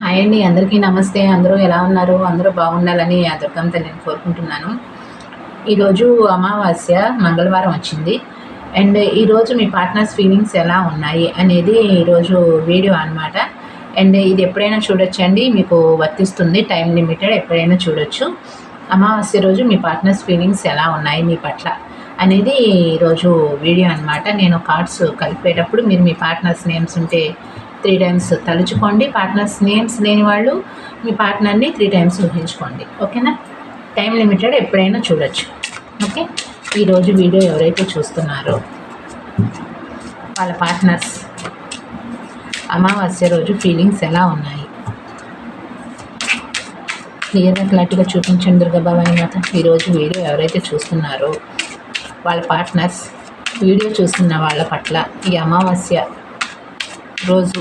Hi అండి అందరికీ నమస్తే. అందరూ ఎలా ఉన్నారు? అందరూ బాగుండాలని ఆ దుర్గంత నేను కోరుకుంటున్నాను. ఈరోజు అమావాస్య మంగళవారం వచ్చింది. అండ్ ఈరోజు మీ పార్ట్నర్స్ ఫీలింగ్స్ ఎలా ఉన్నాయి అనేది ఈరోజు వీడియో అన్నమాట. అండ్ ఇది ఎప్పుడైనా చూడొచ్చండి మీకు వర్తిస్తుంది టైం లిమిటెడ్ ఎప్పుడైనా చూడొచ్చు. అమావాస్య రోజు మీ పార్ట్నర్స్ ఫీలింగ్స్ ఎలా ఉన్నాయి మీ పట్ల అనేది ఈరోజు వీడియో అన్నమాట. నేను కార్డ్స్ కలిపేటప్పుడు మీరు మీ పార్ట్నర్స్ నేమ్స్ ఉంటే త్రీ టైమ్స్ తలుచుకోండి. పార్ట్నర్స్ నేమ్స్ లేని వాళ్ళు మీ పార్ట్నర్ని త్రీ టైమ్స్ ఊహించుకోండి. ఓకేనా? టైం లిమిటెడ్ ఎప్పుడైనా చూడొచ్చు. ఓకే? ఈరోజు వీడియో ఎవరైతే చూస్తున్నారో వాళ్ళ పార్ట్నర్స్ అమావాస్య రోజు ఫీలింగ్స్ ఎలా ఉన్నాయి? క్లియర్గా క్లారిటీగా చూపించండి దుర్గాబాబాయి మాత. ఈరోజు వీడియో ఎవరైతే చూస్తున్నారో వాళ్ళ పార్ట్నర్స్ వీడియో చూస్తున్న వాళ్ళ పట్ల ఈ అమావాస్య రోజు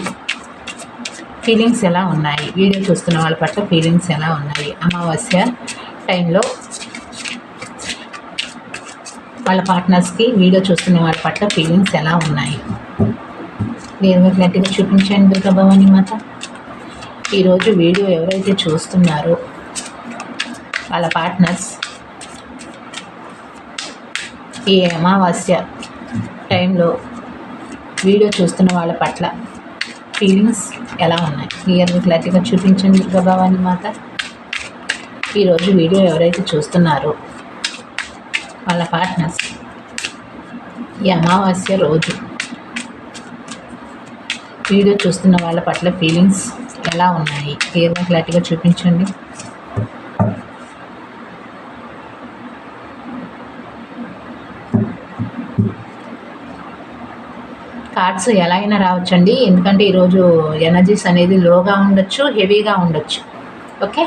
ఫీలింగ్స్ ఎలా ఉన్నాయి? వీడియో చూస్తున్న వాళ్ళ పట్ల ఫీలింగ్స్ ఎలా ఉన్నాయి? అమావాస్య టైంలో వాళ్ళ పార్ట్నర్స్కి వీడియో చూస్తున్న వాళ్ళ పట్ల ఫీలింగ్స్ ఎలా ఉన్నాయి? క్లియర్గా క్లారిటీగా చూపించండి దుర్గా మాత. ఈరోజు వీడియో ఎవరైతే చూస్తున్నారో వాళ్ళ పార్ట్నర్స్ ఈ అమావాస్య టైంలో వీడియో చూస్తున్న వాళ్ళ పట్ల ఫీలింగ్స్ ఎలా ఉన్నాయి? క్లియర్గా క్లారిటీగా చూపించండి దుర్గా మాత. ఈరోజు వీడియో ఎవరైతే చూస్తున్నారో వాళ్ళ పార్ట్నర్స్ ఈ అమావాస్య రోజు వీడియో చూస్తున్న వాళ్ళ పట్ల ఫీలింగ్స్ ఎలా ఉన్నాయి? క్లియర్గా క్లారిటీగా చూపించండి. థాట్స్ ఎలా అయినా రావచ్చండి. ఎందుకంటే ఈరోజు ఎనర్జీస్ అనేది లోగా ఉండొచ్చు హెవీగా ఉండొచ్చు. ఓకే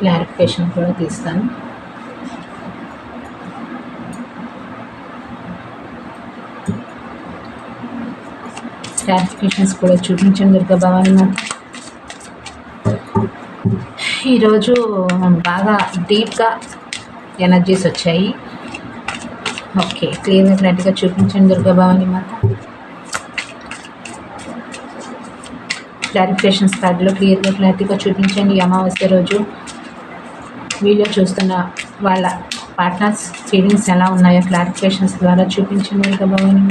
క్లారిఫికేషన్ కూడా తీస్తాను. క్లారిఫికేషన్స్ కూడా చూపించండి దుర్గా భవాని ఈరోజు బాగా డీప్గా ఎనర్జీస్ వచ్చాయి. ఓకే క్లియర్గా క్లారిటీగా చూపించండి దుర్గా భవాని మాత. క్లారిఫికేషన్స్ కార్డులో క్లియర్గా క్లారిటీగా చూపించండి అమావాస్య రోజు. వీడియో చూస్తున్న వాళ్ళ పార్ట్నర్స్ ఫీలింగ్స్ ఎలా ఉన్నాయో క్లారిఫికేషన్స్ ద్వారా చూపించండి దుర్గా భవాని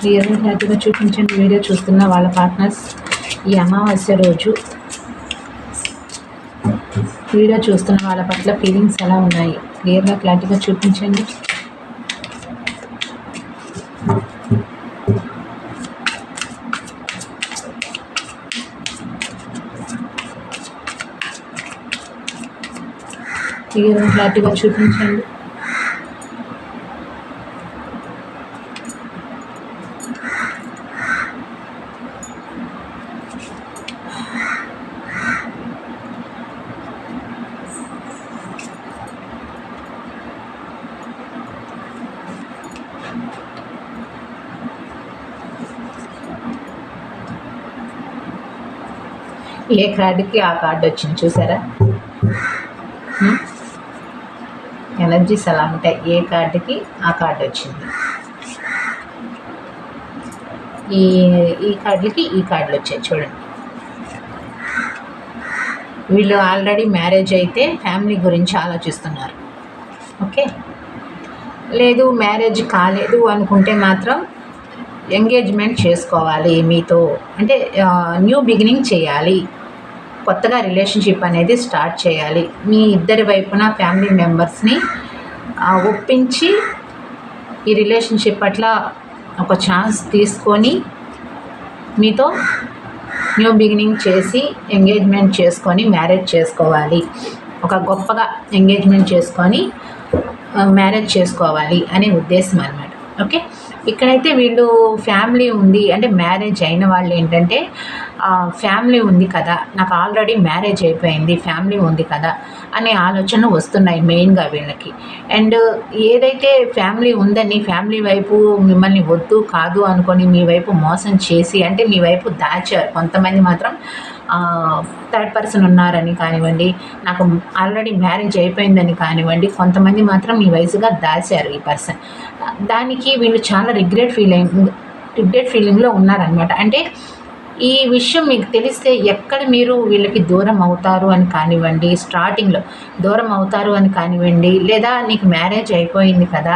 క్లియర్గా క్లారిటీగా చూపించండి వీడియో చూస్తున్న వాళ్ళ పార్ట్నర్స్ ఈ అమావాస్య రోజు వీడియో చూస్తున్న వాళ్ళ పట్ల ఫీలింగ్స్ ఎలా ఉన్నాయి? క్లియర్గా క్లారిటీగా చూపించండి. క్లియర్గా క్లారిటీగా చూపించండి ఏ కార్డుకి ఆ కార్డు వచ్చింది చూసారా ఎనర్జీస్ అలా ఉంటాయి ఏ కార్డుకి ఆ కార్డు వచ్చింది? ఈ ఈ కార్డులకి ఈ కార్డులు వచ్చాయి చూడండి. వీళ్ళు ఆల్రెడీ మ్యారేజ్ అయితే ఫ్యామిలీ గురించి ఆలోచిస్తున్నారు. ఓకే? లేదు మ్యారేజ్ కాలేదు అనుకుంటే మాత్రం ఎంగేజ్మెంట్ చేసుకోవాలి మీతో. అంటే న్యూ బిగినింగ్ చేయాలి. కొత్తగా రిలేషన్షిప్ అనేది స్టార్ట్ చేయాలి. మీ ఇద్దరి వైపున ఫ్యామిలీ మెంబర్స్ని ఒప్పించి ఈ రిలేషన్షిప్ పట్ల ఒక ఛాన్స్ తీసుకొని మీతో న్యూ బిగినింగ్ చేసి ఎంగేజ్మెంట్ చేసుకొని మ్యారేజ్ చేసుకోవాలి. ఒక గొప్పగా ఎంగేజ్మెంట్ చేసుకొని మ్యారేజ్ చేసుకోవాలి అనే ఉద్దేశం అనమాట ఓకే ఇక్కడైతే వీళ్ళు ఫ్యామిలీ ఉంది అంటే మ్యారేజ్ అయిన వాళ్ళు ఏంటంటే ఫ్యామిలీ ఉంది కదా నాకు ఆల్రెడీ మ్యారేజ్ అయిపోయింది ఫ్యామిలీ ఉంది కదా అనే ఆలోచన వస్తున్నాయి మెయిన్గా వీళ్ళకి. అండ్ ఏదైతే ఫ్యామిలీ ఉందని ఫ్యామిలీ వైపు మిమ్మల్ని వద్దు కాదు అనుకొని మీ వైపు మోసం చేసి అంటే మీ వైపు దాచారు కొంతమంది మాత్రం థర్డ్ పర్సన్ ఉన్నారని కానివ్వండి నాకు ఆల్రెడీ మ్యారేజ్ అయిపోయిందని కానివ్వండి కొంతమంది మాత్రం ఈ వయసుగా దాచారు ఈ పర్సన్ దానికి వీళ్ళు చాలా రిగ్రెట్ ఫీలింగ్ రిగ్రెట్ ఫీలింగ్లో ఉన్నారనమాట అంటే ఈ విషయం మీకు తెలిస్తే ఎక్కడ మీరు వీళ్ళకి దూరం అవుతారు అని కానివ్వండి స్టార్టింగ్లో దూరం అవుతారు అని కానివ్వండి లేదా నీకు మ్యారేజ్ అయిపోయింది కదా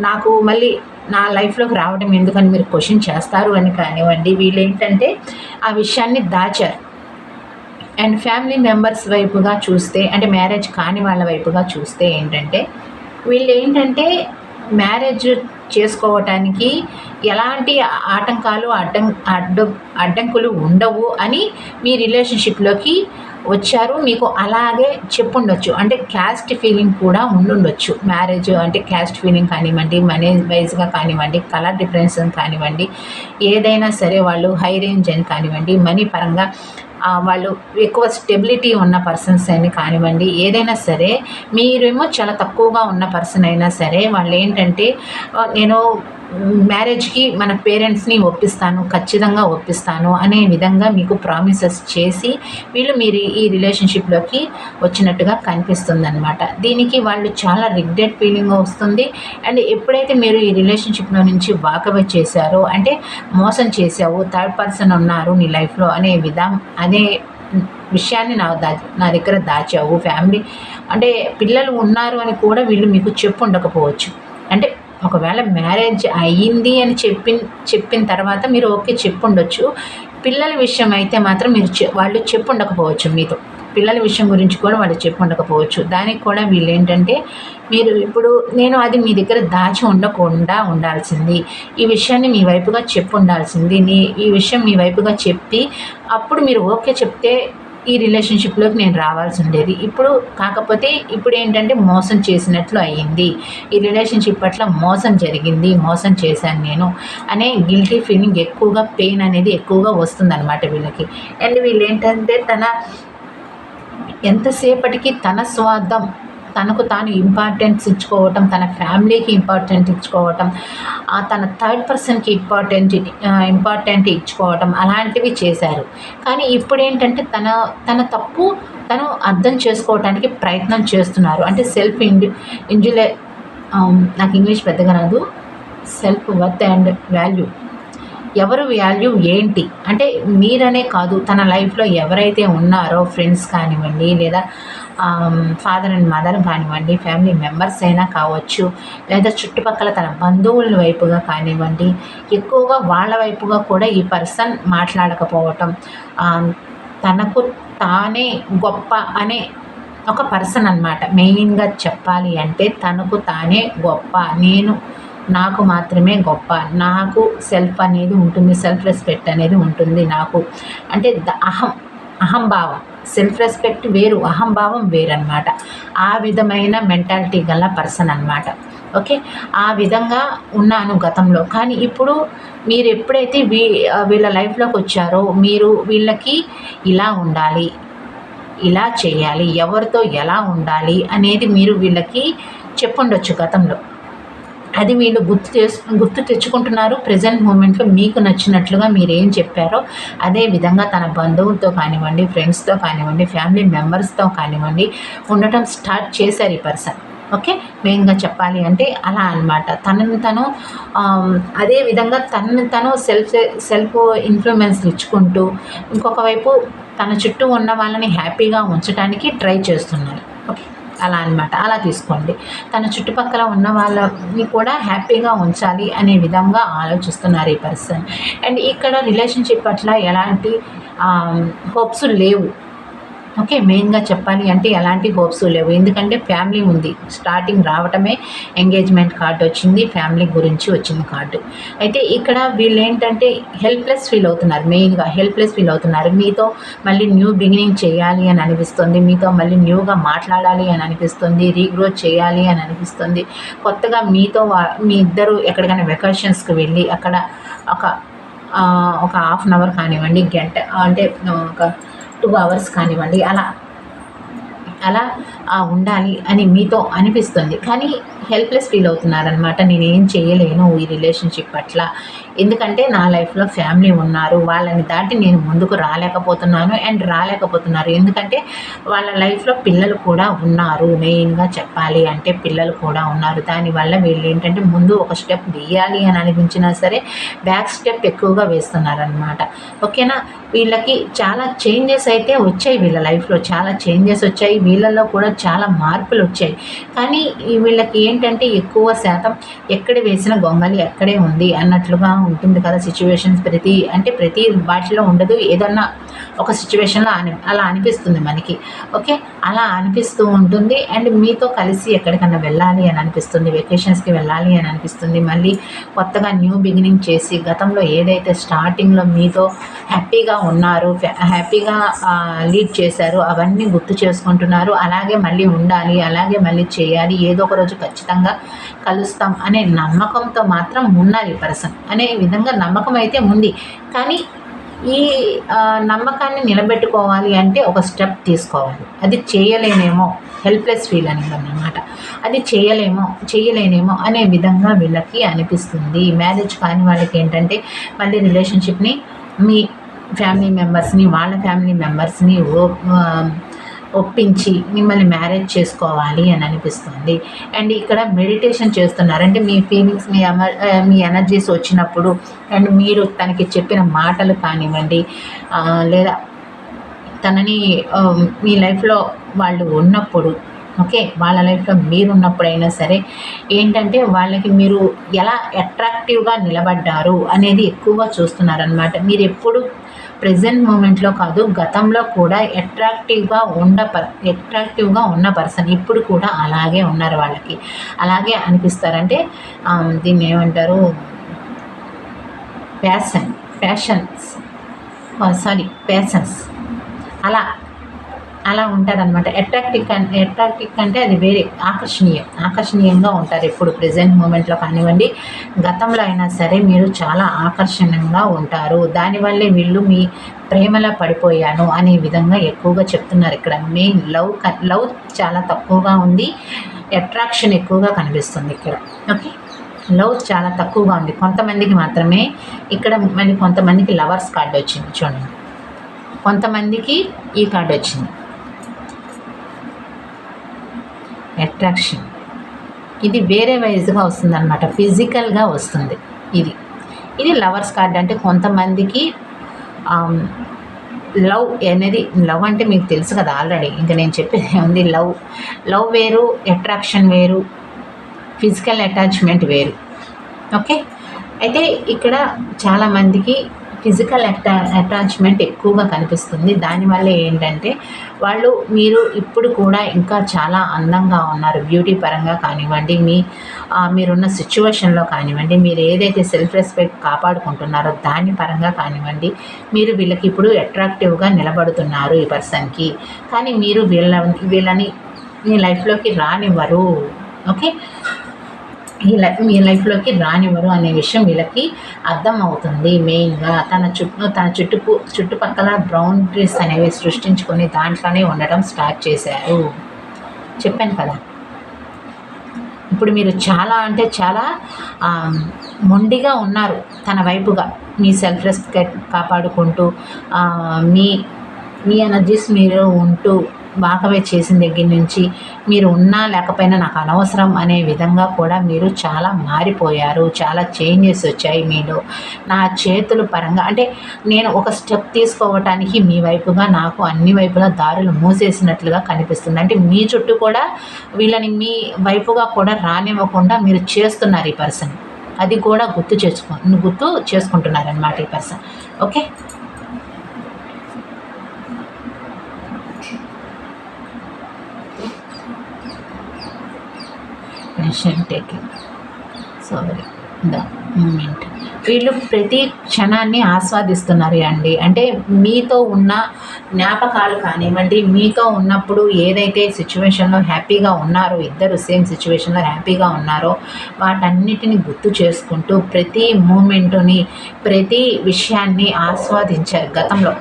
నాకు మళ్ళీ నా లైఫ్లోకి రావడం ఎందుకని మీరు క్వశ్చన్ చేస్తారు అని కానివ్వండి వీళ్ళు ఏంటంటే ఆ విషయాన్ని దాచారు. అండ్ ఫ్యామిలీ మెంబర్స్ వైపుగా చూస్తే అంటే మ్యారేజ్ కాని వాళ్ళ వైపుగా చూస్తే ఏంటంటే వీళ్ళు ఏంటంటే మ్యారేజ్ చేసుకోవటానికి ఎలాంటి ఆటంకాలు అడ్డం అడ్డు అడ్డంకులు ఉండవు అని మీ రిలేషన్షిప్లోకి వచ్చారు మీకు అలాగే చెప్పుండొచ్చు. అంటే క్యాస్ట్ ఫీలింగ్ కూడా ఉండుండొచ్చు. మ్యారేజ్ అంటే క్యాస్ట్ ఫీలింగ్ కానివ్వండి మనీ వైజ్గా కానివ్వండి కలర్ డిఫరెన్స్ కానివ్వండి ఏదైనా సరే వాళ్ళు హై రేంజ్ అని కానివ్వండి మనీ పరంగా వాళ్ళు ఎక్కువ స్టెబిలిటీ ఉన్న పర్సన్స్ అని కానివ్వండి ఏదైనా సరే మీరేమో చాలా తక్కువగా ఉన్న పర్సన్ అయినా సరే వాళ్ళు ఏంటంటే నేను మ్యారేజ్కి మన పేరెంట్స్ని ఒప్పిస్తాను ఖచ్చితంగా ఒప్పిస్తాను అనే విధంగా మీకు ప్రామిసెస్ చేసి వీళ్ళు మీరు ఈ రిలేషన్షిప్లోకి వచ్చినట్టుగా కనిపిస్తుంది అనమాట దీనికి వాళ్ళు చాలా రిగ్రెట్ ఫీలింగ్ వస్తుంది. అండ్ ఎప్పుడైతే మీరు ఈ రిలేషన్షిప్లో నుంచి వాకవే చేశారో అంటే మోసం చేసావు థర్డ్ పర్సన్ ఉన్నారు నీ లైఫ్లో అనే విధానం అనే విషయాన్ని నా దా నా దగ్గర దాచావు ఫ్యామిలీ అంటే పిల్లలు ఉన్నారు అని కూడా వీళ్ళు మీకు చెప్పు ఉండకపోవచ్చు. అంటే ఒకవేళ మ్యారేజ్ అయ్యింది అని చెప్పిన చెప్పిన తర్వాత మీరు ఓకే చెప్పుండొచ్చు. పిల్లల విషయం అయితే మాత్రం మీరు వాళ్ళు చెప్పుండకపోవచ్చు మీతో. పిల్లల విషయం గురించి కూడా వాళ్ళు చెప్పుండకపోవచ్చు. దానికి కూడా వీళ్ళు ఏంటంటే మీరు ఇప్పుడు నేను అది మీ దగ్గర దాచి ఉండకుండా ఉండాల్సింది. ఈ విషయాన్ని మీ వైపుగా చెప్పు ఉండాల్సింది నీ ఈ విషయం మీ వైపుగా చెప్పి అప్పుడు మీరు ఓకే చెప్తే ఈ రిలేషన్షిప్లోకి నేను రావాల్సి ఉండేది. ఇప్పుడు కాకపోతే ఇప్పుడు ఏంటంటే మోసం చేసినట్లు అయ్యింది. ఈ రిలేషన్షిప్ పట్ల మోసం జరిగింది మోసం చేశాను నేను అనే గిల్టీ ఫీలింగ్ ఎక్కువగా పెయిన్ అనేది ఎక్కువగా వస్తుందన్నమాట వీళ్ళకి. అండ్ వీళ్ళు ఏంటంటే తన ఎంతసేపటికి తన స్వార్థం తనకు తాను ఇంపార్టెన్స్ ఇచ్చుకోవటం తన ఫ్యామిలీకి ఇంపార్టెంట్ ఇచ్చుకోవటం తన థర్డ్ పర్సన్కి ఇంపార్టెంట్ ఇంపార్టెంట్ ఇచ్చుకోవటం అలాంటివి చేశారు. కానీ ఇప్పుడు ఏంటంటే తన తన తప్పు తను అర్థం చేసుకోవటానికి ప్రయత్నం చేస్తున్నారు. అంటే సెల్ఫ్ ఇండి ఇంజులే నాకు ఇంగ్లీష్ పెద్దగా రాదు. సెల్ఫ్ వర్త్ అండ్ వాల్యూ ఎవరు వాల్యూ ఏంటి? అంటే మీరనే కాదు తన లైఫ్లో ఎవరైతే ఉన్నారో ఫ్రెండ్స్ కానివ్వండి లేదా ఫాదర్ అండ్ మదర్ కానివ్వండి ఫ్యామిలీ మెంబర్స్ అయినా కావచ్చు లేదా చుట్టుపక్కల తన బంధువుల వైపుగా కానివ్వండి ఎక్కువగా వాళ్ళ వైపుగా కూడా ఈ పర్సన్ మాట్లాడకపోవటం తనకు తానే గొప్ప అనే ఒక పర్సన్ అనమాట మెయిన్గా చెప్పాలి అంటే తనకు తానే గొప్ప నేను నాకు మాత్రమే గొప్ప నాకు సెల్ఫ్ అనేది ఉంటుంది సెల్ఫ్ రెస్పెక్ట్ అనేది ఉంటుంది నాకు. అంటే అహం అహంభావం. సెల్ఫ్ రెస్పెక్ట్ వేరు అహంభావం వేరనమాట ఆ విధమైన మెంటాలిటీ గల పర్సన్ అనమాట ఓకే ఆ విధంగా ఉన్నాను గతంలో. కానీ ఇప్పుడు మీరు ఎప్పుడైతే వీ వీళ్ళ లైఫ్లోకి వచ్చారో మీరు వీళ్ళకి ఇలా ఉండాలి ఇలా చేయాలి ఎవరితో ఎలా ఉండాలి అనేది మీరు వీళ్ళకి చెప్పుండొచ్చు గతంలో. అది వీళ్ళు గుర్తు చేసు గుర్తు తెచ్చుకుంటున్నారు. ప్రజెంట్ మూమెంట్లో మీకు నచ్చినట్లుగా మీరు ఏం చెప్పారో అదే విధంగా తన బంధువులతో కానివ్వండి ఫ్రెండ్స్తో కానివ్వండి ఫ్యామిలీ మెంబర్స్తో కానివ్వండి ఉండటం స్టార్ట్ చేశారు ఈ పర్సన్. ఓకే? మెయిన్గా చెప్పాలి అంటే అలా అనమాట తనని తను అదే విధంగా తనని తను సెల్ఫ్ సెల్ఫ్ ఇన్ఫ్లుయెన్స్ ఇచ్చుకుంటూ ఇంకొక వైపు తన చుట్టూ ఉన్న వాళ్ళని హ్యాపీగా ఉంచడానికి ట్రై చేస్తున్నారు. ఓకే? అలా అన్నమాట. అలా తీసుకోండి. తన చుట్టుపక్కల ఉన్న వాళ్ళని కూడా హ్యాపీగా ఉంచాలి అనే విధంగా ఆలోచిస్తున్నారు ఈ పర్సన్. అండ్ ఇక్కడ రిలేషన్షిప్ పట్ల ఎలాంటి హోప్స్ లేవు. ఓకే మెయిన్గా చెప్పాలి అంటే ఎలాంటి హోప్స్ లేవు. ఎందుకంటే ఫ్యామిలీ ఉంది. స్టార్టింగ్ రావటమే ఎంగేజ్మెంట్ కార్డు వచ్చింది ఫ్యామిలీ గురించి వచ్చింది కార్డు. అయితే ఇక్కడ వీళ్ళు ఏంటంటే హెల్ప్లెస్ ఫీల్ అవుతున్నారు మెయిన్గా హెల్ప్లెస్ ఫీల్ అవుతున్నారు. మీతో మళ్ళీ న్యూ బిగినింగ్ చేయాలి అని అనిపిస్తుంది మీతో మళ్ళీ న్యూగా మాట్లాడాలి అని అనిపిస్తుంది రీగ్రో చేయాలి అని అనిపిస్తుంది. కొత్తగా మీతో మీ ఇద్దరు ఎక్కడికైనా వెకేషన్స్కి వెళ్ళి అక్కడ ఒక ఒక హాఫ్ అన్ అవర్ కానివ్వండి గంట అంటే ఒక టూ అవర్స్ కానివ్వండి అలా అలా ఉండాలి అని మీతో అనిపిస్తుంది. కానీ హెల్ప్లెస్ ఫీల్ అవుతున్నారనమాట నేనేం చేయలేను ఈ రిలేషన్షిప్ పట్ల. ఎందుకంటే నా లైఫ్లో ఫ్యామిలీ ఉన్నారు. వాళ్ళని దాటి నేను ముందుకు రాలేకపోతున్నాను అండ్ రాలేకపోతున్నారు. ఎందుకంటే వాళ్ళ లైఫ్లో పిల్లలు కూడా ఉన్నారు. మెయిన్గా చెప్పాలి అంటే పిల్లలు కూడా ఉన్నారు. దానివల్ల వీళ్ళు ఏంటంటే ముందు ఒక స్టెప్ వేయాలి అని అనిపించినా సరే బ్యాక్ స్టెప్ ఎక్కువగా వేస్తున్నారనమాట ఓకేనా వీళ్ళకి చాలా చేంజెస్ అయితే వచ్చాయి వీళ్ళ లైఫ్లో చాలా చేంజెస్ వచ్చాయి. వీళ్ళల్లో కూడా చాలా మార్పులు వచ్చాయి. కానీ వీళ్ళకి ఏంటంటే ఎక్కువ శాతం ఎక్కడ వేసిన గొంగలి ఎక్కడే ఉంది అన్నట్లుగా ఉంటుంది కదా సిచ్యువేషన్స్ ప్రతి అంటే ప్రతి వాటిలో ఉండదు. ఏదన్నా ఒక సిచ్యువేషన్లో అని అలా అనిపిస్తుంది మనకి. ఓకే? అలా అనిపిస్తూ ఉంటుంది. అండ్ మీతో కలిసి ఎక్కడికన్నా వెళ్ళాలి అని అనిపిస్తుంది. వెకేషన్స్కి వెళ్ళాలి అని అనిపిస్తుంది. మళ్ళీ కొత్తగా న్యూ బిగినింగ్ చేసి గతంలో ఏదైతే స్టార్టింగ్లో మీతో హ్యాపీగా ఉన్నారు హ్యాపీగా లీడ్ చేశారు అవన్నీ గుర్తు చేసుకుంటున్నారు. అలాగే మళ్ళీ ఉండాలి అలాగే మళ్ళీ చేయాలి. ఏదో ఒక రోజు ఖచ్చితంగా కలుస్తాం అనే నమ్మకంతో మాత్రం ఉన్నారు ఈ పర్సన్ అనే విధంగా నమ్మకం అయితే ఉంది. కానీ ఈ నమ్మకాన్ని నిలబెట్టుకోవాలి అంటే ఒక స్టెప్ తీసుకోవాలి. అది చేయలేనేమో హెల్ప్లెస్ ఫీల్ అనేది అన్నమాట అది చేయలేమో చేయలేనేమో అనే విధంగా వీళ్ళకి అనిపిస్తుంది. మ్యారేజ్ కాని వాళ్ళకి ఏంటంటే మళ్ళీ రిలేషన్షిప్ని మీ ఫ్యామిలీ మెంబర్స్ని వాళ్ళ ఫ్యామిలీ మెంబర్స్ని ఓ- ఒప్పించి మిమ్మల్ని మ్యారేజ్ చేసుకోవాలి అని అనిపిస్తుంది. అండ్ ఇక్కడ మెడిటేషన్ చేస్తున్నారంటే మీ ఫీలింగ్స్ మీ మీ ఎనర్జీస్ వచ్చినప్పుడు అండ్ మీరు తనకి చెప్పిన మాటలు కానివ్వండి లేదా తనని మీ లైఫ్లో వాళ్ళు ఉన్నప్పుడు ఓకే వాళ్ళ లైఫ్లో మీరు ఉన్నప్పుడైనా సరే ఏంటంటే వాళ్ళకి మీరు ఎలా అట్రాక్టివ్గా నిలబడ్డారు అనేది ఎక్కువగా చూస్తున్నారనమాట మీరు ఎప్పుడు ప్రజెంట్ మూమెంట్లో కాదు గతంలో కూడా అట్రాక్టివ్గా ఉండ పర్ అట్రాక్టివ్గా ఉన్న పర్సన్ ఇప్పుడు కూడా అలాగే ఉన్నారు వాళ్ళకి. అలాగే అనిపిస్తారంటే దీన్ని ఏమంటారు? ఫ్యాషన్ ఫ్యాషన్స్ సారీ ప్యాషన్స్ అలా అలా ఉంటారనమాట అట్రాక్టివ్ అంటే అట్రాక్టివ్ అంటే అది వేరే ఆకర్షణీయం ఆకర్షణీయంగా ఉంటారు ఇప్పుడు ప్రజెంట్ మూమెంట్లో కానివ్వండి గతంలో అయినా సరే మీరు చాలా ఆకర్షణీయంగా ఉంటారు. దానివల్లే వీళ్ళు మీ ప్రేమలో పడిపోయాను అనే విధంగా ఎక్కువగా చెప్తున్నారు ఇక్కడ. మెయిన్ లవ్ లవ్ చాలా తక్కువగా ఉంది. అట్రాక్షన్ ఎక్కువగా కనిపిస్తుంది ఇక్కడ. ఓకే లవ్ చాలా తక్కువగా ఉంది. కొంతమందికి మాత్రమే ఇక్కడ మళ్ళీ కొంతమందికి లవర్స్ కార్డు వచ్చింది చూడండి. కొంతమందికి ఈ కార్డు వచ్చింది. అట్రాక్షన్ ఇది వేరే వైజ్గా వస్తుంది అనమాట ఫిజికల్గా వస్తుంది ఇది. ఇది లవర్స్ కార్డ్ అంటే కొంతమందికి లవ్ అనేది లవ్ అంటే మీకు తెలుసు కదా ఆల్రెడీ. ఇంకా నేను చెప్పేది ఉంది లవ్. లవ్ వేరు అట్రాక్షన్ వేరు ఫిజికల్ అటాచ్మెంట్ వేరు. ఓకే? అయితే ఇక్కడ చాలామందికి ఫిజికల్ అటా అటాచ్మెంట్ ఎక్కువగా కనిపిస్తుంది. దానివల్ల ఏంటంటే వాళ్ళు మీరు ఇప్పుడు కూడా ఇంకా చాలా అందంగా ఉన్నారు. బ్యూటీ పరంగా కానివ్వండి మీ మీరున్న సిచ్యువేషన్లో కానివ్వండి మీరు ఏదైతే సెల్ఫ్ రెస్పెక్ట్ కాపాడుకుంటున్నారో దాని పరంగా కానివ్వండి మీరు వీళ్ళకి ఇప్పుడు అట్రాక్టివ్గా నిలబడుతున్నారు ఈ పర్సన్కి కానీ మీరు వీళ్ళ వీళ్ళని మీ లైఫ్లోకి రానివ్వరు. ఓకే ఈ లైఫ్ మీ లైఫ్లోకి రానివ్వరు అనే విషయం వీళ్ళకి అర్థం అవుతుంది మెయిన్గా తన చుట్టూ తన చుట్టుపు చుట్టుపక్కల బౌండరీస్ అనేవి సృష్టించుకొని దాంట్లోనే ఉండటం స్టార్ట్ చేశారు. చెప్పాను కదా. ఇప్పుడు మీరు చాలా అంటే చాలా మొండిగా ఉన్నారు తన వైపుగా. మీ సెల్ఫ్ రెస్పెక్ట్ కాపాడుకుంటూ మీ మీ ఎనర్జీస్ మీరు ఉంటూ వాకవే చేసిన దగ్గర నుంచి మీరు ఉన్నా లేకపోయినా నాకు అనవసరం అనే విధంగా కూడా మీరు చాలా మారిపోయారు. చాలా చేంజెస్ వచ్చాయి మీలో. నా చేతుల పరంగా అంటే నేను ఒక స్టెప్ తీసుకోవటానికి మీ వైపుగా నాకు అన్ని వైపులా దారులు మూసేసినట్లుగా కనిపిస్తుంది. అంటే మీ చుట్టూ కూడా వీళ్ళని మీ వైపుగా కూడా రానివ్వకుండా మీరు చేస్తున్నారు ఈ పర్సన్. అది కూడా గుర్తు చేసుకో గుర్తు చేసుకుంటున్నారనమాట ఈ person. Okay? Tension taking sorry the moment వీళ్ళు ప్రతి క్షణాన్ని ఆస్వాదిస్తున్నారు అండి. అంటే మీతో ఉన్న జ్ఞాపకాలు కానివ్వండి మీతో ఉన్నప్పుడు ఏదైతే సిచ్యువేషన్లో హ్యాపీగా ఉన్నారో ఇద్దరు సేమ్ సిచ్యువేషన్లో హ్యాపీగా ఉన్నారో వాటన్నిటిని గుర్తు చేసుకుంటూ ప్రతి మూమెంటుని ప్రతి విషయాన్ని ఆస్వాదించారు గతంలో.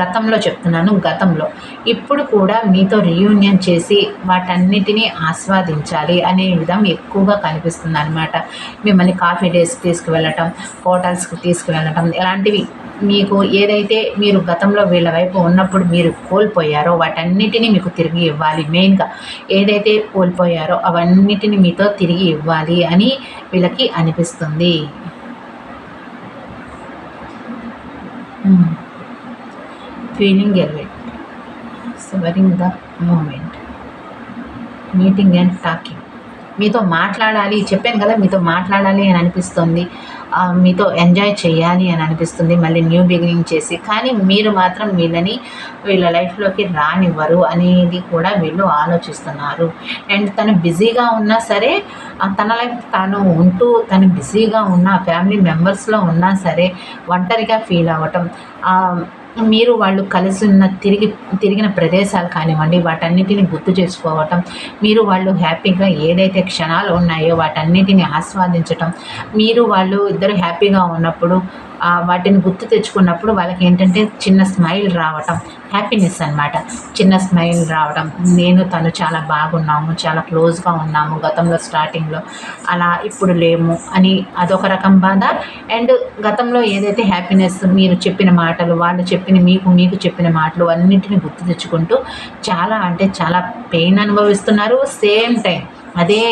గతంలో చెప్తున్నాను గతంలో. ఇప్పుడు కూడా మీతో రీయూనియన్ చేసి వాటన్నిటినీ ఆస్వాదించాలి అనే విధం ఎక్కువగా కనిపిస్తుంది అనమాట మిమ్మల్ని కాఫీ డేస్కి తీసుకువెళ్ళటం హోటల్స్కి తీసుకువెళ్ళటం ఇలాంటివి మీకు ఏదైతే మీరు గతంలో వీళ్ళ వైపు ఉన్నప్పుడు మీరు కోల్పోయారో వాటన్నిటినీ మీకు తిరిగి ఇవ్వాలి. మెయిన్గా ఏదైతే కోల్పోయారో అవన్నిటిని మీతో తిరిగి ఇవ్వాలి అని వీళ్ళకి అనిపిస్తుంది. Feeling elevate, severing the moment, meeting and talking. మీతో మాట్లాడాలి చెప్పాను కదా మీతో మాట్లాడాలి అని అనిపిస్తుంది. మీతో ఎంజాయ్ చేయాలి అని అనిపిస్తుంది మళ్ళీ న్యూ బిగినింగ్ చేసి. కానీ మీరు మాత్రం వీళ్ళని వీళ్ళ లైఫ్లోకి రానివ్వరు అనేది కూడా వీళ్ళు ఆలోచిస్తున్నారు. అండ్ తను బిజీగా ఉన్నా సరే తన లైఫ్ తను ఉంటూ తను బిజీగా ఉన్న ఫ్యామిలీ మెంబర్స్లో ఉన్నా సరే ఒంటరిగా ఫీల్ అవ్వటం మీరు వాళ్ళు కలిసి ఉన్న తిరిగి తిరిగిన ప్రదేశాలు కానివ్వండి వాటన్నిటిని గుర్తు చేసుకోవటం మీరు వాళ్ళు హ్యాపీగా ఏదైతే క్షణాలు ఉన్నాయో వాటన్నిటిని ఆస్వాదించటం మీరు వాళ్ళు ఇద్దరు హ్యాపీగా ఉన్నప్పుడు వాటిని గుర్తు తెచ్చుకున్నప్పుడు వాళ్ళకి ఏంటంటే చిన్న స్మైల్ రావటం హ్యాపీనెస్ అనమాట చిన్న స్మైల్ రావడం నేను తను చాలా బాగున్నాము చాలా క్లోజ్గా ఉన్నాము గతంలో స్టార్టింగ్లో అలా ఇప్పుడు లేము అని అదొక రకం బాధ. అండ్ గతంలో ఏదైతే హ్యాపీనెస్ మీరు చెప్పిన మాటలు వాళ్ళు చెప్పిన మీకు మీకు చెప్పిన మాటలు అన్నింటిని గుర్తు తెచ్చుకుంటూ చాలా అంటే చాలా పెయిన్ అనుభవిస్తున్నారు. సేమ్ టైం అదే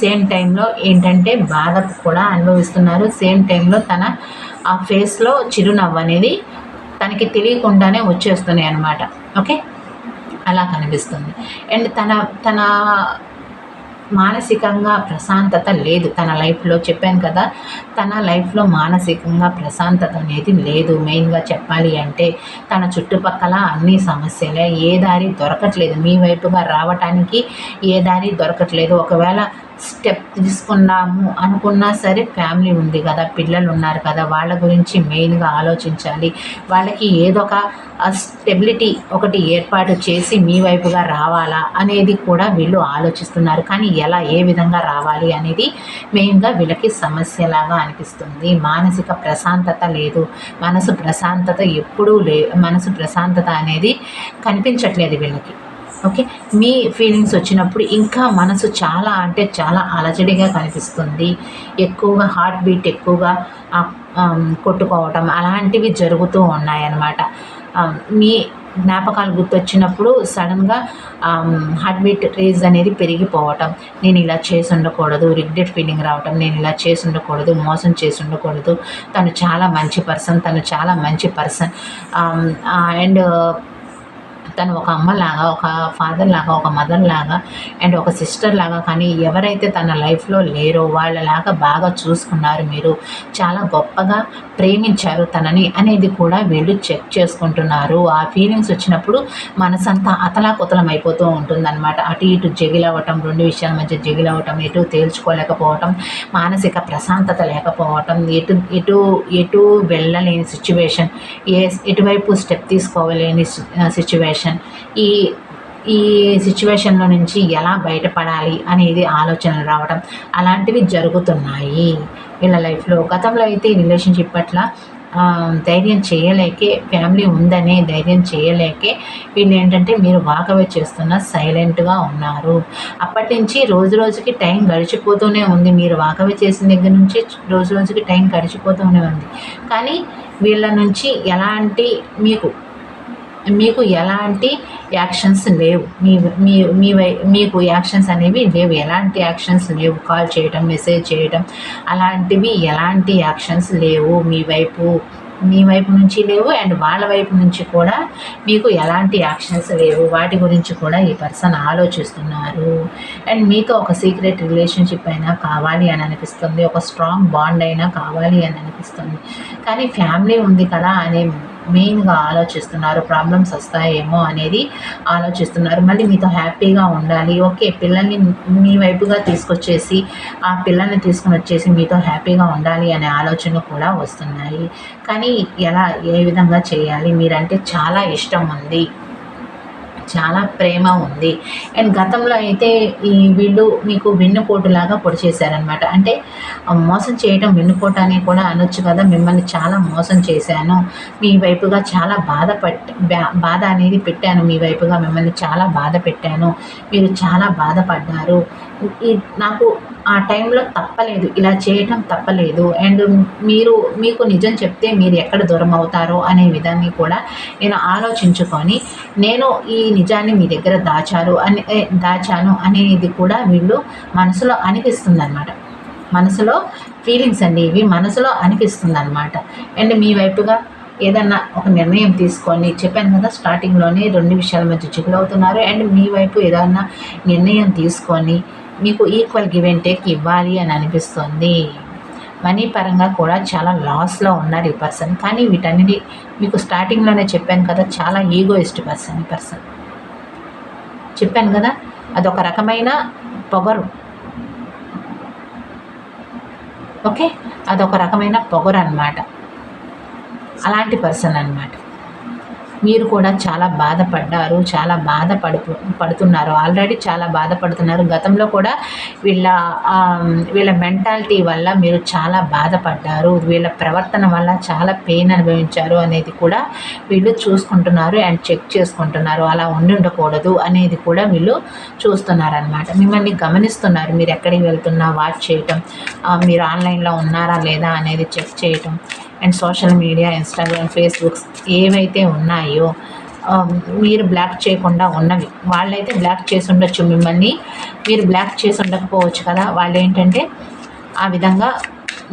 సేమ్ టైంలో ఏంటంటే బాధ కూడా అనుభవిస్తున్నారు. సేమ్ టైంలో తన ఆ ఫేస్లో చిరునవ్వు అనేది తనకి తెలియకుండానే వచ్చేస్తున్నాయి అనమాట ఓకే అలా కనిపిస్తుంది. అండ్ తన తన మానసికంగా ప్రశాంతత లేదు. తన లైఫ్లో చెప్పాను కదా తన లైఫ్లో మానసికంగా ప్రశాంతత అనేది లేదు. మెయిన్గా చెప్పాలి అంటే తన చుట్టుపక్కల అన్ని సమస్యలే. ఏ దారి దొరకట్లేదు. మీ వైపుగా రావటానికి ఏ దారి దొరకట్లేదు. ఒకవేళ స్టెప్ తీసుకున్నాము అనుకున్నా సరే ఫ్యామిలీ ఉంది కదా పిల్లలు ఉన్నారు కదా వాళ్ళ గురించి మెయిన్గా ఆలోచించాలి. వాళ్ళకి ఏదో ఒక స్టెబిలిటీ ఒకటి ఏర్పాటు చేసి మీ వైపుగా రావాలా అనేది కూడా వీళ్ళు ఆలోచిస్తున్నారు. కానీ ఎలా ఏ విధంగా రావాలి అనేది మెయిన్గా వీళ్ళకి సమస్యలాగా అనిపిస్తుంది. మానసిక ప్రశాంతత లేదు. మనసు ప్రశాంతత ఎప్పుడూ లే మనసు ప్రశాంతత అనేది కనిపించట్లేదు వీళ్ళకి. ఓకే? మీ ఫీలింగ్స్ వచ్చినప్పుడు ఇంకా మనసు చాలా అంటే చాలా అలజడిగా కనిపిస్తుంది. ఎక్కువగా హార్ట్ బీట్ ఎక్కువగా కొట్టుకోవటం అలాంటివి జరుగుతూ ఉన్నాయన్నమాట. మీ జ్ఞాపకాలు గుర్తొచ్చినప్పుడు సడన్గా హార్ట్ బీట్ రేజ్ అనేది పెరిగిపోవటం నేను ఇలా చేసి ఉండకూడదు రిగ్రెట్ ఫీలింగ్ రావటం నేను ఇలా చేసి ఉండకూడదు మోసం చేసి ఉండకూడదు తను చాలా మంచి పర్సన్ తను చాలా మంచి పర్సన్ అండ్ తను ఒక అమ్మలాగా ఒక ఫాదర్ లాగా ఒక మదర్ లాగా అండ్ ఒక సిస్టర్ లాగా కానీ ఎవరైతే తన లైఫ్లో లేరో వాళ్ళలాగా బాగా చూసుకున్నారు మీరు చాలా గొప్పగా ప్రేమించారు తనని అనేది కూడా వీళ్ళు చెక్ చేసుకుంటున్నారు. ఆ ఫీలింగ్స్ వచ్చినప్పుడు మనసంతా అతలాకుతలం అయిపోతూ ఉంటుందన్నమాట. అటు ఇటు జగిలవ్వటం రెండు విషయాల మధ్య జగిలవ్వటం ఎటు తేల్చుకోలేకపోవటం మానసిక ప్రశాంతత లేకపోవటం ఎటు ఎటు ఎటు వెళ్ళలేని సిచ్యువేషన్ ఏ ఎటువైపు స్టెప్ తీసుకోవలేని సిచ్యువేషన్ ఈ ఈ సిచ్యువేషన్లో నుంచి ఎలా బయటపడాలి అనేది ఆలోచనలు రావడం అలాంటివి జరుగుతున్నాయి. వీళ్ళ లైఫ్లో గతంలో అయితే ఈ రిలేషన్షిప్ పట్ల ధైర్యం చేయలేకే ఫ్యామిలీ ఉందనే ధైర్యం చేయలేకే వీళ్ళు ఏంటంటే మీరు వాకవే చేస్తున్న సైలెంట్గా ఉన్నారు. అప్పటి నుంచి రోజు రోజుకి టైం గడిచిపోతూనే ఉంది. మీరు వాకవే చేసిన దగ్గర నుంచి రోజు రోజుకి టైం గడిచిపోతూనే ఉంది. కానీ వీళ్ళ నుంచి ఎలాంటి మీకు మీకు ఎలాంటి యాక్షన్స్ లేవు. మీ మీ మీ మీకు యాక్షన్స్ అనేవి లేవు. ఎలాంటి యాక్షన్స్ లేవు? కాల్ చేయటం మెసేజ్ చేయటం అలాంటివి ఎలాంటి యాక్షన్స్ లేవు. మీ వైపు మీ వైపు నుంచి లేవు. అండ్ వాళ్ళ వైపు నుంచి కూడా మీకు ఎలాంటి యాక్షన్స్ లేవు. వాటి గురించి కూడా ఈ పర్సన్ ఆలోచిస్తున్నారు. అండ్ మీకు ఒక సీక్రెట్ రిలేషన్షిప్ అయినా కావాలి అని అనిపిస్తుంది. ఒక స్ట్రాంగ్ బాండ్ అయినా కావాలి అని అనిపిస్తుంది. కానీ ఫ్యామిలీ ఉంది కదా అనే మెయిన్గా ఆలోచిస్తున్నారు ప్రాబ్లమ్స్ వస్తాయేమో అనేది ఆలోచిస్తున్నారు. మళ్ళీ మీతో హ్యాపీగా ఉండాలి. ఓకే పిల్లల్ని మీ వైపుగా తీసుకొచ్చేసి ఆ పిల్లల్ని తీసుకుని వచ్చేసి మీతో హ్యాపీగా ఉండాలి అనే ఆలోచన కూడా వస్తున్నాయి. కానీ ఎలా ఏ విధంగా చేయాలి? మీరంటే చాలా ఇష్టం ఉంది. చాలా ప్రేమ ఉంది. అండ్ గతంలో అయితే ఈ వీళ్ళు మీకు వెన్నుపోటులాగా పొడి చేశారనమాట అంటే మోసం చేయడం వెన్నుపోటు అని కూడా అనొచ్చు కదా మిమ్మల్ని చాలా మోసం చేశాను. మీ వైపుగా చాలా బాధ పట్ బాధ అనేది పెట్టాను. మీ వైపుగా మిమ్మల్ని చాలా బాధ పెట్టాను. మీరు చాలా బాధపడ్డారు. నాకు ఆ టైంలో తప్పలేదు. ఇలా చేయటం తప్పలేదు. అండ్ మీరు మీకు నిజం చెప్తే మీరు ఎక్కడ దూరం అవుతారో అనే విధాన్ని కూడా నేను ఆలోచించుకొని నేను ఈ నిజాన్ని మీ దగ్గర దాచారు అని దాచాను అనేది కూడా వీళ్ళు మనసులో అనిపిస్తుంది అనమాట మనసులో ఫీలింగ్స్ అండి ఇవి మనసులో అనిపిస్తుంది అనమాట అండ్ మీ వైపుగా ఏదన్నా ఒక నిర్ణయం తీసుకొని చెప్పాను కదా స్టార్టింగ్లోనే రెండు విషయాల మధ్య చిక్కులవుతున్నారు అండ్ మీ వైపు ఏదన్నా నిర్ణయం తీసుకొని మీకు ఈక్వల్ గివ్ అండ్ టేక్ ఇవ్వాలి అని అనిపిస్తుంది. మనీ పరంగా కూడా చాలా లాస్లో ఉన్నారు ఈ పర్సన్ కానీ వీటన్నిటి మీకు స్టార్టింగ్లోనే చెప్పాను కదా చాలా ఈగోయిస్ట్ పర్సన్ ఈ పర్సన్ చెప్పాను కదా అదొక రకమైన పొగరు. ఓకే అదొక రకమైన పొగరు అనమాట అలాంటి పర్సన్ అనమాట మీరు కూడా చాలా బాధపడ్డారు చాలా బాధపడు పడుతున్నారు. ఆల్రెడీ చాలా బాధపడుతున్నారు. గతంలో కూడా వీళ్ళ వీళ్ళ మెంటాలిటీ వల్ల మీరు చాలా బాధపడ్డారు. వీళ్ళ ప్రవర్తన వల్ల చాలా పెయిన్ అనుభవించారు అనేది కూడా వీళ్ళు చూసుకుంటున్నారు అండ్ చెక్ చేసుకుంటున్నారు. అలా ఉండి ఉండకూడదు అనేది కూడా వీళ్ళు చూస్తున్నారనమాట మిమ్మల్ని గమనిస్తున్నారు. మీరు ఎక్కడికి వెళ్తున్నా వాచ్ చేయటం మీరు ఆన్లైన్లో ఉన్నారా లేదా అనేది చెక్ చేయటం. And social media Instagram facebooks ఏవైతే ఉన్నాయో మీరు బ్లాక్ చేయకుండా ఉన్నవి. వాళ్ళైతే బ్లాక్ చేసి ఉండొచ్చు మిమ్మల్ని. మీరు బ్లాక్ చేసి ఉండకపోవచ్చు కదా. వాళ్ళు ఏంటంటే ఆ విధంగా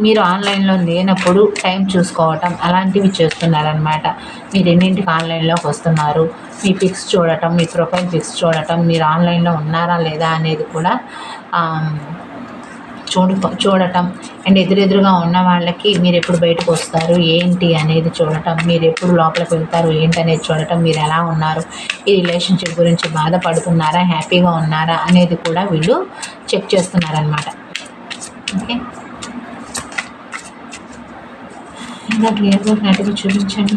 మీరు ఆన్లైన్లో లేనప్పుడు టైం చూసుకోవటం అలాంటివి చేస్తున్నారనమాట మీరు ఎన్నింటికి ఆన్లైన్లోకి వస్తున్నారు? మీ పిక్స్ చూడటం మీ ప్రొఫైల్ పిక్స్ చూడటం మీరు ఆన్లైన్లో ఉన్నారా లేదా అనేది కూడా చూడ చూడటం. అండ్ ఎదురెదురుగా ఉన్న వాళ్ళకి మీరు ఎప్పుడు బయటకు వస్తారు? ఏంటి అనేది చూడటం. మీరు ఎప్పుడు లోపలికి వెళ్తారు? ఏంటి అనేది చూడటం. మీరు ఎలా ఉన్నారు? ఈ రిలేషన్షిప్ గురించి బాధపడుతున్నారా? హ్యాపీగా ఉన్నారా? అనేది కూడా వీళ్ళు చెక్ చేస్తున్నారనమాట ఓకే? ఇంకా క్లియర్గా క్లారిటీగా చూపించండి.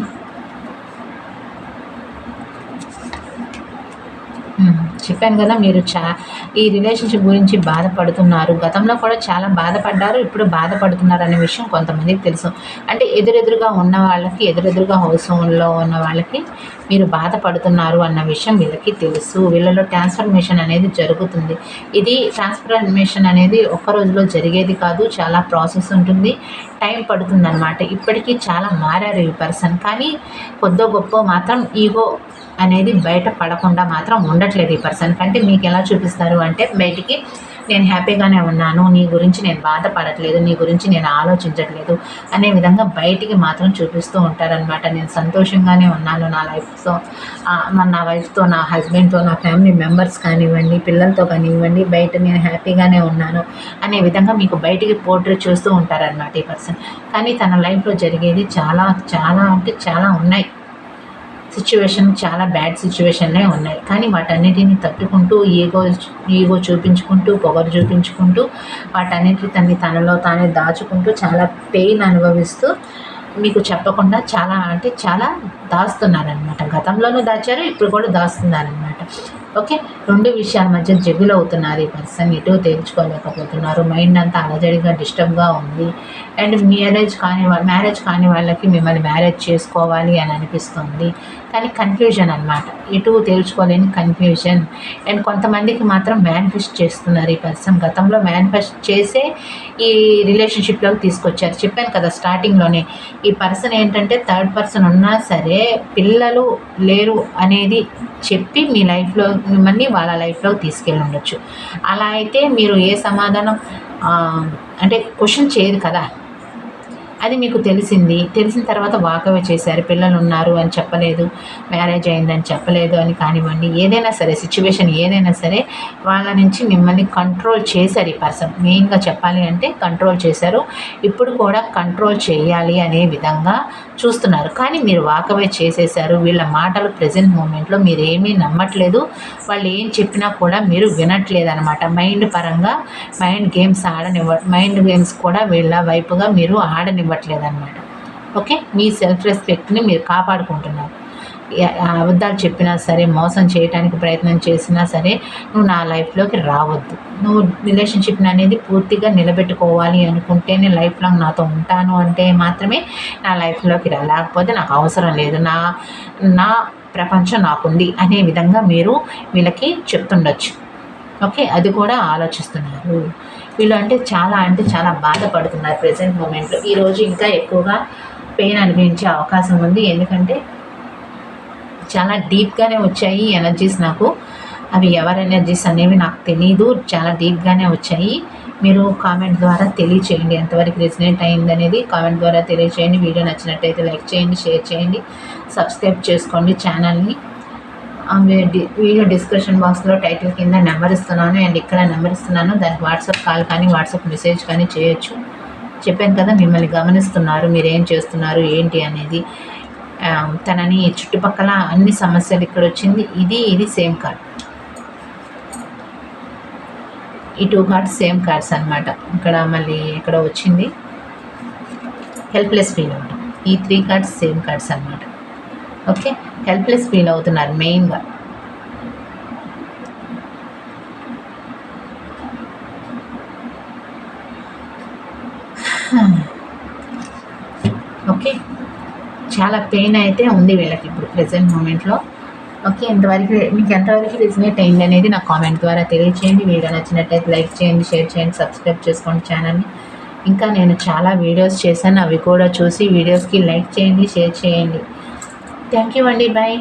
చెప్పాను కదా మీరు చా ఈ రిలేషన్షిప్ గురించి బాధపడుతున్నారు. గతంలో కూడా చాలా బాధపడ్డారు ఇప్పుడు బాధపడుతున్నారు అనే విషయం కొంతమందికి తెలుసు. అంటే ఎదురెదురుగా ఉన్న వాళ్ళకి ఎదురెదురుగా హౌస్ హోమ్లో ఉన్న వాళ్ళకి మీరు బాధపడుతున్నారు అన్న విషయం వీళ్ళకి తెలుసు. వీళ్ళలో ట్రాన్స్ఫర్మేషన్ అనేది జరుగుతుంది. ఇది ట్రాన్స్ఫర్మేషన్ అనేది ఒక్క రోజులో జరిగేది కాదు చాలా ప్రాసెస్ ఉంటుంది టైం పడుతుందన్నమాట. ఇప్పటికీ చాలా మారారు ఈ పర్సన్. కానీ కొద్దో గొప్ప మాత్రం ఈగో అనేది బయట పడకుండా మాత్రం ఉండట్లేదు ఈ పర్సన్. కంటే మీకు ఎలా చూపిస్తారు అంటే బయటికి నేను హ్యాపీగానే ఉన్నాను నీ గురించి నేను బాధపడట్లేదు నీ గురించి నేను ఆలోచించట్లేదు అనే విధంగా బయటికి మాత్రం చూపిస్తూ ఉంటారనమాట నేను సంతోషంగానే ఉన్నాను నా లైఫ్తో నా వైఫ్తో నా హస్బెండ్తో నా ఫ్యామిలీ మెంబర్స్ కానివ్వండి పిల్లలతో కానివ్వండి బయట నేను హ్యాపీగానే ఉన్నాను అనే విధంగా మీకు బయటికి పోర్ట్రే చూస్తూ ఉంటారనమాట ఈ పర్సన్ కానీ తన లైఫ్లో జరిగేది చాలా చాలా అంటే చాలా ఉన్నాయి. సిచ్యువేషన్ చాలా బ్యాడ్ సిచ్యువేషన్లే ఉన్నాయి. కానీ వాటన్నిటిని తట్టుకుంటూ ఈగో ఈగో చూపించుకుంటూ పొగరు చూపించుకుంటూ వాటన్నిటి తన్ని తనలో తానే దాచుకుంటూ చాలా పెయిన్ అనుభవిస్తూ మీకు చెప్పకుండా చాలా అంటే చాలా దాస్తున్నారనమాట గతంలోనూ దాచారు ఇప్పుడు కూడా దాస్తున్నారనమాట ఓకే? రెండు విషయాల మధ్య జగులు అవుతున్నారు ఈ పర్సన్. ఇటు తేల్చుకోలేకపోతున్నారు. మైండ్ అంతా అలజడిగా డిస్టర్బ్గా ఉంది. అండ్ మ్యారేజ్ కాని మ్యారేజ్ కాని వాళ్ళకి మిమ్మల్ని మ్యారేజ్ చేసుకోవాలి అని అనిపిస్తుంది. కానీ కన్ఫ్యూజన్ అనమాట ఇటు తేల్చుకోలేని కన్ఫ్యూజన్. అండ్ కొంతమందికి మాత్రం మేనిఫెస్ట్ చేస్తున్నారు ఈ పర్సన్. గతంలో మేనిఫెస్ట్ చేసే ఈ రిలేషన్షిప్లోకి తీసుకొచ్చారు. చెప్పాను కదా స్టార్టింగ్లోనే. ఈ పర్సన్ ఏంటంటే థర్డ్ పర్సన్ ఉన్నా సరే పిల్లలు లేరు అనేది చెప్పి మీ లైఫ్లో మిమ్మల్ని వాళ్ళ లైఫ్లోకి తీసుకెళ్ళి ఉండొచ్చు. అలా అయితే మీరు ఏ సమాధానం అంటే క్వశ్చన్ చేయదు కదా. అది మీకు తెలిసింది. తెలిసిన తర్వాత వాకవే చేశారు. పిల్లలు ఉన్నారు అని చెప్పలేదు. మ్యారేజ్ అయిందని చెప్పలేదు అని కానివ్వండి. ఏదైనా సరే సిచ్యువేషన్ ఏదైనా సరే వాళ్ళ నుంచి మిమ్మల్ని కంట్రోల్ చేశారు ఈ పర్సన్ మెయిన్గా చెప్పాలి అంటే కంట్రోల్ చేశారు. ఇప్పుడు కూడా కంట్రోల్ చేయాలి అనే విధంగా చూస్తున్నారు. కానీ మీరు వాకవే చేసేసారు వీళ్ళ మాటలు ప్రజెంట్ మూమెంట్లో మీరు ఏమీ నమ్మట్లేదు. వాళ్ళు ఏం చెప్పినా కూడా మీరు వినట్లేదు అనమాట మైండ్ పరంగా మైండ్ గేమ్స్ ఆడనివ్వ మైండ్ గేమ్స్ కూడా వీళ్ళ వైపుగా మీరు ఇవ్వట్లేదు అనమాట ఓకే? మీ సెల్ఫ్ రెస్పెక్ట్ని మీరు కాపాడుకుంటున్నారు. అబద్ధాలు చెప్పినా సరే మోసం చేయడానికి ప్రయత్నం చేసినా సరే నువ్వు నా లైఫ్లోకి రావద్దు. నువ్వు రిలేషన్షిప్ అనేది పూర్తిగా నిలబెట్టుకోవాలి అనుకుంటేనే లైఫ్ లాంగ్ నాతో ఉంటాను అంటే మాత్రమే నా లైఫ్లోకి రా. లేకపోతే నాకు అవసరం లేదు. నా నా ప్రపంచం నాకుంది అనే విధంగా మీరు వీళ్ళకి చెప్తుండొచ్చు. ఓకే? అది కూడా ఆలోచిస్తున్నారు. వీళ్ళు అంటే చాలా అంటే చాలా బాధపడుతున్నారు ప్రజెంట్ మూమెంట్లో ఈరోజు ఇంకా ఎక్కువగా పెయిన్ అనిపించే అవకాశం ఉంది. ఎందుకంటే చాలా డీప్గానే వచ్చాయి ఎనర్జీస్ నాకు. అవి ఎవరి ఎనర్జీస్ అనేవి నాకు తెలియదు చాలా డీప్గానే వచ్చాయి. మీరు కామెంట్ ద్వారా తెలియచేయండి. ఎంతవరకు రెసినెంట్ అయింది అనేది కామెంట్ ద్వారా తెలియచేయండి. వీడియో నచ్చినట్టయితే లైక్ చేయండి షేర్ చేయండి. సబ్స్క్రైబ్ చేసుకోండి ఛానల్ని వీడియో డిస్క్రిప్షన్ బాక్స్లో టైటిల్ కింద నెంబర్ ఇస్తున్నాను అండ్ ఇక్కడ నెంబర్ ఇస్తున్నాను. దానికి వాట్సాప్ కాల్ కానీ వాట్సాప్ మెసేజ్ కానీ చేయొచ్చు. చెప్పాను కదా మిమ్మల్ని గమనిస్తున్నారు మీరు ఏం చేస్తున్నారు ఏంటి అనేది. తనని చుట్టుపక్కల అన్ని సమస్యలు ఇక్కడ వచ్చింది. ఇది ఇది సేమ్ కార్డ్ ఈ టూ కార్డ్స్ సేమ్ కార్డ్స్ అనమాట ఇక్కడ మళ్ళీ ఇక్కడ వచ్చింది. హెల్ప్లెస్ ఫీల్ అవుతాం ఈ త్రీ కార్డ్స్ సేమ్ కార్డ్స్ అన్నమాట. ఓకే హెల్ప్లెస్ ఫీల్ అవుతున్నారు మెయిన్గా ఓకే చాలా పెయిన్ అయితే ఉంది వీళ్ళకి ఇప్పుడు ప్రజెంట్ మూమెంట్లో ఓకే ఎంతవరకు మీకు ఎంతవరకు రిజనేట్ అయింది అనేది నా కామెంట్ ద్వారా తెలియచేయండి. వీడియో నచ్చినట్టయితే లైక్ చేయండి షేర్ చేయండి సబ్స్క్రైబ్ చేసుకోండి ఛానల్ని ఇంకా నేను చాలా వీడియోస్ చేశాను. అవి కూడా చూసి వీడియోస్కి లైక్ చేయండి షేర్ చేయండి. థ్యాంక్ యూ అండి బాయ్